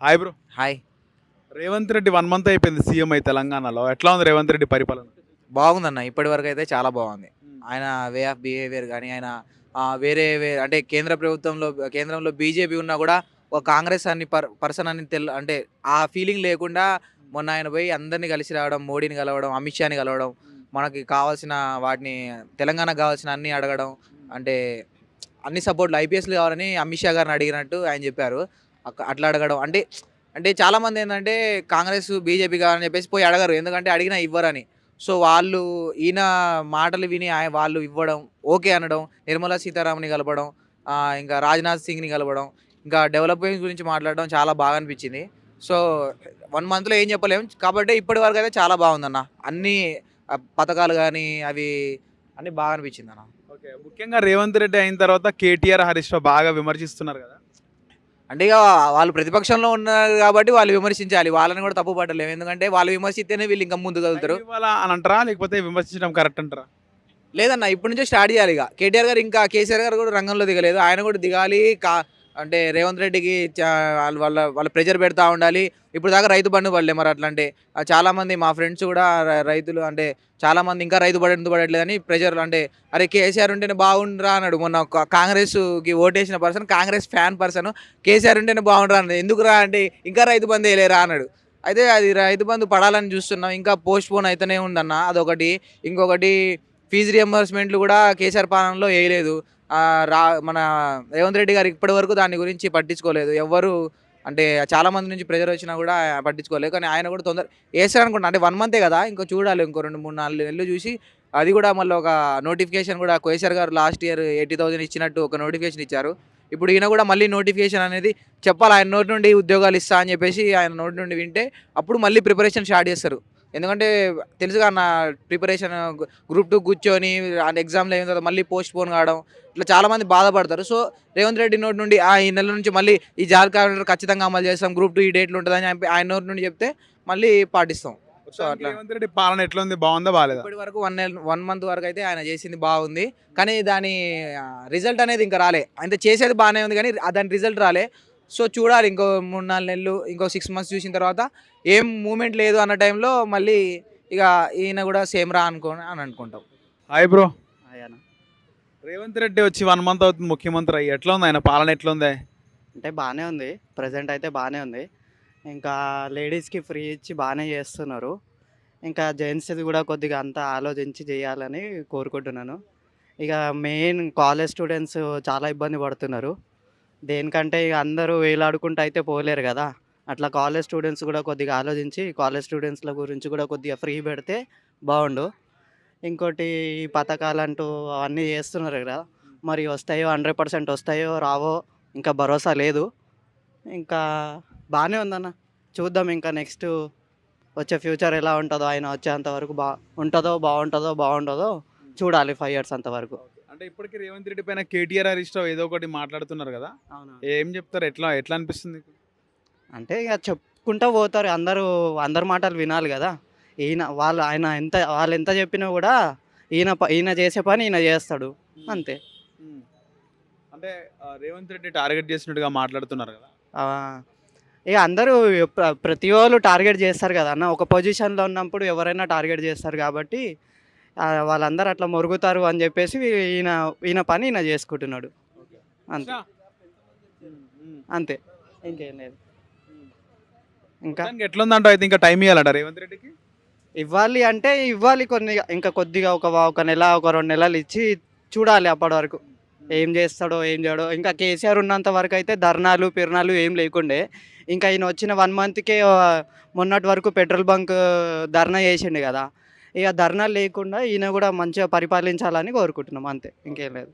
Hi bro hi Revanth Reddy one month అయిపోయింది CM అయి తెలంగాణలో. ఎట్లా ఉంది రేవంత్ రెడ్డి పరిపాలన? బాగుందన్న ఇప్పటి వరకు అయితే చాలా బాగుంది. ఆయన వే ఆఫ్ బిహేవియర్ కానీ ఆయన వేరే అంటే కేంద్ర ప్రభుత్వంలో కేంద్రంలో బీజేపీ ఉన్నా కూడా ఒక కాంగ్రెస్ అని పర్ పర్సన్ అని తెల్ అంటే ఆ ఫీలింగ్ లేకుండా మొన్న ఆయన పోయి అందరినీ కలిసి రావడం మోడీని కలవడం అమిత్ షాని కలవడం మనకి కావాల్సిన వాటిని తెలంగాణకు కావాల్సిన అన్ని అడగడం అంటే అన్ని సపోర్ట్లు ఐపీఎస్లు కావాలని అమిత్ షా గారిని అడిగినట్టు ఆయన చెప్పారు. అట్లా అడగడం. అంటే అంటే చాలామంది ఏంటంటే కాంగ్రెస్ బీజేపీ కావాలని చెప్పేసి పోయి అడగరు. ఎందుకంటే అడిగినా ఇవ్వరని. సో వాళ్ళు ఈయన మాటలు విని ఆయన వాళ్ళు ఇవ్వడం ఓకే అనడం నిర్మలా సీతారామన్ని కలపడం ఇంకా రాజ్నాథ్ సింగ్ని కలపడం ఇంకా డెవలప్మెంట్ గురించి మాట్లాడడం చాలా బాగా అనిపించింది. సో వన్ మంత్లో ఏం చెప్పలేం. కాబట్టి ఇప్పటి వరకు అయితే చాలా బాగుందన్న. అన్ని పథకాలు కానీ అవి అన్నీ బాగా అనిపించింది అన్న ఓకే. ముఖ్యంగా రేవంత్ రెడ్డి అయిన తర్వాత కేటీఆర్ హరీష్ రావు బాగా విమర్శిస్తున్నారు కదా. అంటే ఇక వాళ్ళు ప్రతిపక్షంలో ఉన్నారు కాబట్టి వాళ్ళు విమర్శించాలి. వాళ్ళని కూడా తప్పు పట్టలేము. ఎందుకంటే వాళ్ళు విమర్శిస్తేనే వీళ్ళు ఇంకా ముందుకు వెళ్తారు. అని అంటారా? లేకపోతే విమర్శించడం కరెక్ట్ అంటారా? లేదన్న ఇప్పటి నుంచే స్టార్ట్ చేయాలి ఇక కేటీఆర్ గారు ఇంకా కేసీఆర్ గారు కూడా రంగంలో దిగలేదు. ఆయన కూడా దిగాలి. కా అంటే రేవంత్ రెడ్డికి చా- వాళ్ళ వాళ్ళ ప్రెజర్ పెడతా ఉండాలి. ఇప్పుడు దాకా రైతు బంధు పడలే మరి అట్లా అంటే చాలామంది మా ఫ్రెండ్స్ కూడా రైతులు అంటే చాలామంది ఇంకా రైతు పడి ఎందుకు పడట్లేదని ప్రెజర్ అంటే అరే కేసీఆర్ ఉంటేనే బాగుండ్రా అన్నాడు. మొన్న కాంగ్రెస్కి ఓటేసిన person Congress fan person KCR ఉంటేనే బాగుండ్రా అన్నాడు. ఎందుకురా అంటే ఇంకా రైతు బంధు వేయలేరా అన్నాడు. అయితే అది రైతు బంధు పడాలని చూస్తున్నాం. ఇంకా పోస్ట్ పోన్ అయితేనే ఉందన్న. అదొకటి. ఇంకొకటి ఫీజు రియంబర్స్మెంట్లు కూడా కేసీఆర్ పాలనలో వేయలేదు. రా మన రేవంత్ రెడ్డి గారు ఇప్పటి వరకు దాని గురించి పట్టించుకోలేదు. ఎవ్వరు అంటే చాలా మంది నుంచి ప్రెజర్ వచ్చినా కూడా పట్టించుకోలేదు. కానీ ఆయన కూడా తొందర వేస్తారు అనుకుంటా అంటే వన్ మంతే కదా ఇంకో చూడాలి ఇంకో రెండు మూడు నాలుగు నెలలు చూసి అది కూడా మళ్ళీ ఒక నోటిఫికేషన్ కూడా కేసీఆర్ గారు లాస్ట్ ఇయర్ ఎయిటీ థౌసండ్ ఇచ్చినట్టు ఒక నోటిఫికేషన్ ఇచ్చారు. ఇప్పుడు ఈయన కూడా మళ్ళీ నోటిఫికేషన్ అనేది చెప్పాలి ఆయన నోటి నుండి ఉద్యోగాలు ఇస్తా అని చెప్పేసి ఆయన నోటి నుండి వింటే అప్పుడు మళ్ళీ ప్రిపరేషన్ స్టార్ట్ చేస్తారు. ఎందుకంటే తెలుసుగా నా ప్రిపరేషన్ గ్రూప్ టూ కూర్చొని ఎగ్జామ్లో అయిన తర్వాత మళ్ళీ పోస్ట్ పోన్ కావడం ఇట్లా చాలా మంది బాధపడతారు. సో రేవంత్ రెడ్డి నోటి నుండి ఆ ఈ నెల నుంచి మళ్ళీ ఈ జాబ్ క్యాలెండర్ ఖచ్చితంగా అమలు చేస్తాం గ్రూప్ టూ ఈ డేట్లు ఉంటుందని చెప్పి ఆయన నోటి నుండి చెప్తే మళ్ళీ పాటిస్తాం. సో అట్లా. రేవంత్ రెడ్డి పాలన ఎట్లా ఉంది బాగుందా? బాగాలేదా? ఇప్పటి వరకు వన్ నెల వన్ మంత్ వరకు అయితే ఆయన చేసింది బాగుంది. కానీ దాని రిజల్ట్ అనేది ఇంకా రాలే. అంటే చేసేది బాగానే ఉంది కానీ దాని రిజల్ట్ రాలే. సో చూడాలి ఇంకో మూడు నాలుగు నెలలు ఇంకో సిక్స్ మంత్స్ చూసిన తర్వాత ఏం మూమెంట్ లేదు అన్న టైంలో మళ్ళీ ఇక ఈయన కూడా సేమ్ రా అనుకో అని అనుకుంటాం. హాయ్ బ్రో రేవంత్ రెడ్డి వచ్చి వన్ మంత్ అవుతుంది ముఖ్యమంత్రి అయ్యి. ఎట్లా ఉంది ఆయన? పాలన ఎట్లా ఉంది అంటే బాగానే ఉంది. ప్రజెంట్ అయితే బాగానే ఉంది. ఇంకా లేడీస్కి ఫ్రీ ఇచ్చి బాగానే చేస్తున్నారు. ఇంకా జెంట్స్ది కూడా కొద్దిగా అంతా ఆలోచించి చేయాలని కోరుకుంటున్నాను. ఇక మెయిన్ కాలేజ్ స్టూడెంట్స్ చాలా ఇబ్బంది పడుతున్నారు. దేనికంటే ఇక అందరూ వేలాడుకుంటూ అయితే పోలేరు కదా. అట్లా కాలేజ్ స్టూడెంట్స్ కూడా కొద్దిగా ఆలోచించి కాలేజ్ స్టూడెంట్స్ల గురించి కూడా కొద్దిగా ఫ్రీ పెడితే బాగుండు. ఇంకోటి ఈ పథకాలంటూ అవన్నీ చేస్తున్నారు కదా. మరి వస్తాయో హండ్రెడ్ పర్సెంట్ వస్తాయో రావో ఇంకా భరోసా లేదు. ఇంకా బాగానే ఉందన్న. చూద్దాం ఇంకా నెక్స్ట్ వచ్చే ఫ్యూచర్ ఎలా ఉంటుందో ఆయన వచ్చేంత వరకు బా ఉంటుందో బాగుంటుందో బాగుంటుందో చూడాలి ఫైవ్ ఇయర్స్ అంతవరకు అంటే ఇప్పటికి రేవంత్ రెడ్డి పైన కేటీఆర్ హరీష్ రావు ఏదో ఒకటి మాట్లాడుతున్నారు కదా. అవునా ఏం చెప్తారు? ఎట్లా ఎట్లా అనిపిస్తుంది? అంటే ఇక చెప్పుకుంటూ పోతారు. అందరూ అందరి మాటలు వినాలి కదా. ఈయన వాళ్ళు ఆయన ఎంత వాళ్ళు ఎంత చెప్పినా కూడా ఈయన ఈయన చేసే పని ఈయన చేస్తాడు. అంతే. అంటే రేవంత్ రెడ్డి టార్గెట్ చేసినట్టుగా మాట్లాడుతున్నారు కదా. ఇక అందరూ ప్ర- ప్రతి వాళ్ళు టార్గెట్ చేస్తారు కదా అన్న. ఒక పొజిషన్లో ఉన్నప్పుడు ఎవరైనా టార్గెట్ చేస్తారు కాబట్టి వాళ్ళందరూ అట్లా మొరుగుతారు అని చెప్పేసి ఈయన ఈయన పని ఈయన చేసుకుంటున్నాడు. అంతే. అంతే. ఇంకేం లేదు. ఇంకా? ఎట్లుందంటే అయితే ఇంకా టైం ఇవ్వాలంట రేవంత్ రెడ్డికి? ఇవ్వాలి అంటే ఇవ్వాలి కొన్ని ఇంకా కొద్దిగా ఒక ఒక నెల ఒక రెండు నెలలు ఇచ్చి చూడాలి అప్పటి వరకు. ఏం చేస్తాడో ఏం చేయడో. ఇంకా కేసీఆర్ ఉన్నంత వరకు అయితే ధర్నాలు పిరణాలు ఏం లేకుండే. ఇంకా ఈయన వచ్చిన వన్ మంత్కే మొన్నటి వరకు పెట్రోల్ బంక్ ధర్నా చేసిండు కదా. ఇక ధర్నా లేకుండా ఈయన కూడా మంచిగా పరిపాలించాలని కోరుకుంటున్నాం అంతే. ఇంకేం లేదు.